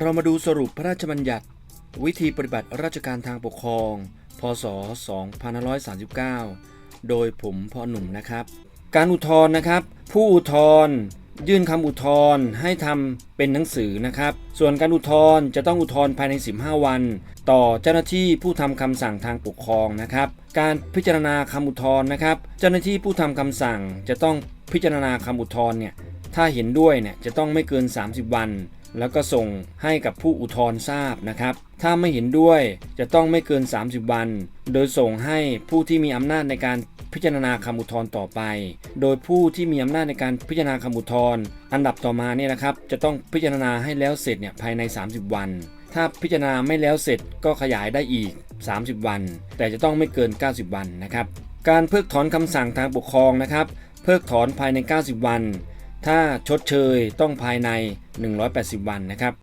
เรามาดูสรุปพระราชบัญญัติ วิธีปฏิบัติราชการทางปกครอง พศ 2539 โดยผมพ่อหนุ่มนะครับ การอุทธรณ์นะครับ ผู้อุทธรณ์ยื่นคำอุทธรณ์ให้ทำเป็นหนังสือนะครับ ส่วนการอุทธรณ์จะต้องอุทธรณ์ภายใน 15 วัน ต่อเจ้าหน้าที่ผู้ทำคำสั่งทางปกครองนะครับ การพิจารณาคำอุทธรณ์นะครับ เจ้าหน้าที่ผู้ทำคำสั่งจะต้องพิจารณาคำอุทธรณ์เนี่ยถ้าเห็นด้วยเนี่ยจะต้องไม่เกิน 30 วัน แล้วก็ส่งให้กับผู้อุทธรณ์ทราบนะครับ ถ้าไม่เห็นด้วยจะต้องไม่เกิน 30 วัน โดยส่งให้ผู้ที่มีอำนาจในการพิจารณาคำอุทธรณ์ต่อไป โดยผู้ที่มีอำนาจในการพิจารณาคำอุทธรณ์อันดับต่อมาเนี่ยนะครับ จะต้องพิจารณาให้แล้วเสร็จเนี่ยภายใน 30 วัน ถ้าพิจารณาไม่แล้วเสร็จก็ขยายได้อีก 30 วัน แต่จะต้องไม่เกิน 90 วันนะครับ การเพิกถอนคำสั่งทางปกครองนะครับ เพิกถอนภายใน 90 วัน ถ้าชดเชยต้องภายใน 180 วันนะครับ